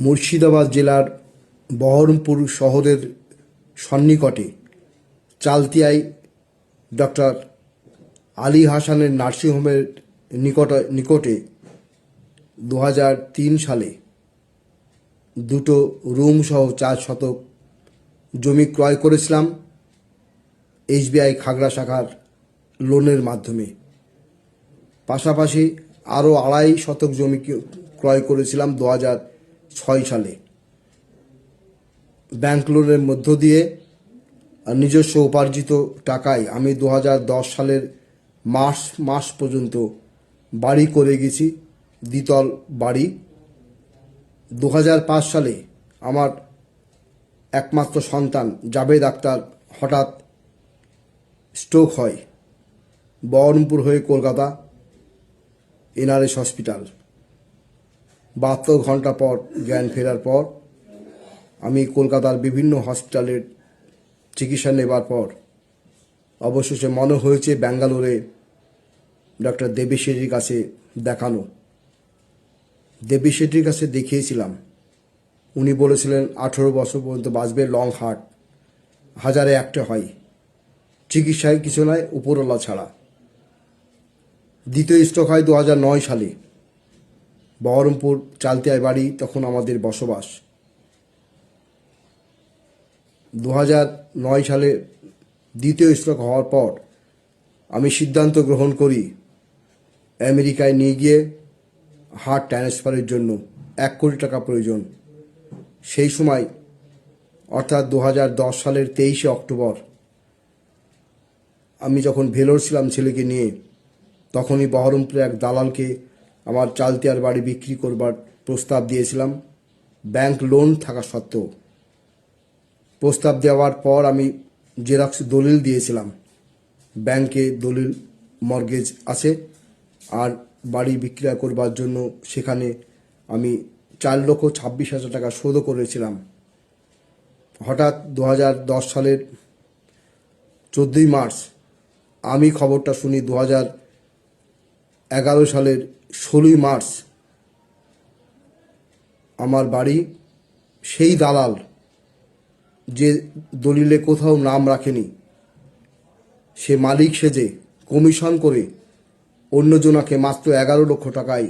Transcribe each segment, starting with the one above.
মুর্শিদাবাদ জেলার বহরমপুর শহরের সন্নিকটে চালতিয়ায় ডক্টর আলী হাসানের নার্সিংহোমের নিকট, নিকটে দু সালে দুটো রুম সহ চার শতক জমি ক্রয় করেছিলাম এইচবিআই খাগড়া শাখার লোনের মাধ্যমে। পাশাপাশি আরও আড়াই শতক জমি ক্রয় করেছিলাম দু হাজার ছয় সালে। ব্যাংক লোনের মধ্য দিয়ে নিজস্ব উপার্জিত টাকায় আমি দু সালের মার্চ মাস পর্যন্ত বাড়ি করে গেছি, দ্বিতল বাড়ি। দু সালে আমার একমাত্র সন্তান জাবেদ আক্তার হঠাৎ স্ট্রোক হয়, বহরমপুর হয়ে কলকাতা, এনআরএস হসপিটাল বাহাত্তর ঘণ্টা পর জ্ঞান ফেরার পর আমি কলকাতার বিভিন্ন হসপিটালের চিকিৎসা নেবার পর অবশেষে মনে হয়েছে ব্যাঙ্গালোরে ডক্টর দেবী শেঠির কাছে দেখানো। দেবী শেঠির কাছে দেখিয়েছিলাম। উনি বলেছিলেন, আঠেরো বছর পর্যন্ত বাঁচবে, লং হার্ট। হাজারে একটা হয়। চিকিৎসায় কিছু নয় উপরওয়ালা ছাড়া। দ্বিতীয় স্ট্রোক হয় দু নয় সালে। বহরমপুর চালতিয়ায় বাড়ি তখন আমাদের বসবাস। দু নয় সালে দ্বিতীয় স্ট্রোক হওয়ার পর আমি সিদ্ধান্ত গ্রহণ করি আমেরিকায় নিয়ে গিয়ে হার্ট ট্রান্সফারের জন্য এক কোটি টাকা প্রয়োজন। সেই সময়, অর্থাৎ দু হাজার দশ সালের তেইশে অক্টোবর, আমি যখন ভেলোর ছিলাম ছেলেকে নিয়ে, তখনই বহরমপুরে এক দালালকে আমার চালতিয়ার বাড়ি বিক্রি করবার প্রস্তাব দিয়েছিলাম। ব্যাংক লোন থাকা সত্ত্বেও। প্রস্তাব দেওয়ার পর আমি জেরক্স দলিল দিয়েছিলাম। ব্যাংকে দলিল, মর্গেজ আছে আর বাড়ি বিক্রয় করবার জন্য সেখানে আমি চার লক্ষ ছাব্বিশ হাজার টাকা শোধও করেছিলাম। হঠাৎ দু দশ সালের চোদ্দোই মার্চ আমি খবরটা শুনি দু এগারো সালের ষোলোই মার্চ আমার বাড়ি, সেই দালাল যে দলিলে কোথাও নাম রাখেনি, সে মালিক সেজে কমিশন করে অন্যজনাকে মাত্র এগারো লক্ষ টাকায়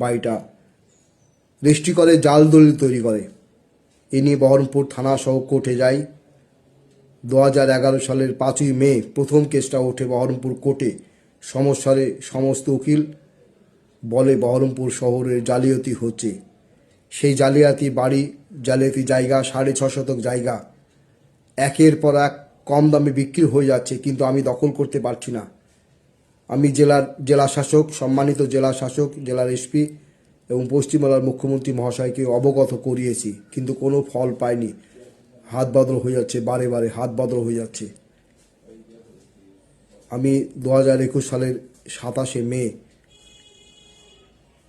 বাড়িটা রেজিস্ট্রি করে, জাল দলিল তৈরি করে। এ নিয়ে বহরমপুর থানা সহ কোর্টে যাই। দু হাজার এগারো সালের পাঁচই মে প্রথম কেসটা ওঠে বহরমপুর কোর্টে। সমস্যারে সমস্ত উকিল বলে বহরমপুর শহরের জালিয়াতি হচ্ছে। সেই জালিয়াতি বাড়ি, জালিয়াতি জায়গা, সাড়ে ছ শতক জায়গা। একের পর এক কম দামে বিক্রি হয়ে যাচ্ছে, কিন্তু আমি দখল করতে পারছি না। আমি জেলার জেলা শাসক, সম্মানিত জেলা শাসক, জেলার এসপি এবং পশ্চিমবাংলার মুখ্যমন্ত্রী মহাশয়কে অবগত করিয়েছি, কিন্তু কোনো ফল পাইনি। হাত বদল হয়ে যাচ্ছে, বারে বারে হাত বদল হয়ে যাচ্ছে। আমি দু হাজার একুশ সালের সাতাশে মে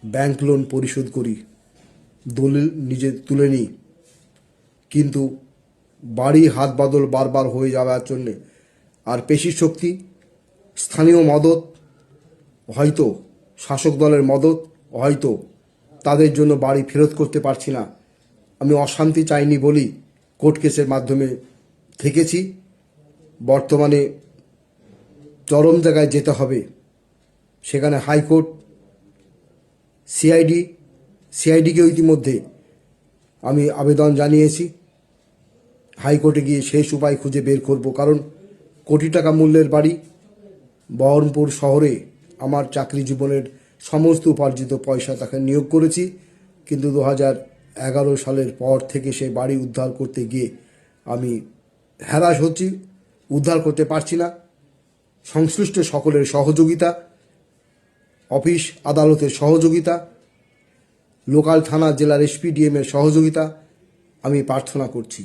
ব্যাংক লোন পরিশোধ করি, দলিল নিজে তুলে নিই। কিন্তু বাড়ি হাত বদল বারবার হয়ে যাওয়ার জন্যে আর পেশি শক্তি, স্থানীয় মদত হয়তো, শাসক দলের মদত হয়তো তাদের জন্য বাড়ি ফেরত করতে পারছি না। আমি অশান্তি চাইনি বলি কোর্ট কেসের মাধ্যমে থেকেছি। বর্তমানে চরম জায়গায় যেতে হবে। সেখানে হাইকোর্ট সিআইডি সিআইডিকে ইতিমধ্যে আমি আবেদন জানিয়েছি। হাইকোর্টে গিয়ে শেষ উপায় খুঁজে বের করব কারণ কোটি টাকা মূল্যের বাড়ি বহরমপুর শহরে আমার চাকরি জীবনের সমস্ত উপার্জিত পয়সা তাকে নিয়োগ করেছি। কিন্তু দু এগারো সালের পর থেকে সেই বাড়ি উদ্ধার করতে গিয়ে আমি হ্যারাস হচ্ছি, উদ্ধার করতে পারছি না। সংশ্লিষ্ট সকলের সহযোগিতা অফিস আদালতের সহযোগিতা লোকাল থানা জেলার এসপিডিএম এর সহযোগিতা আমি প্রার্থনা করছি।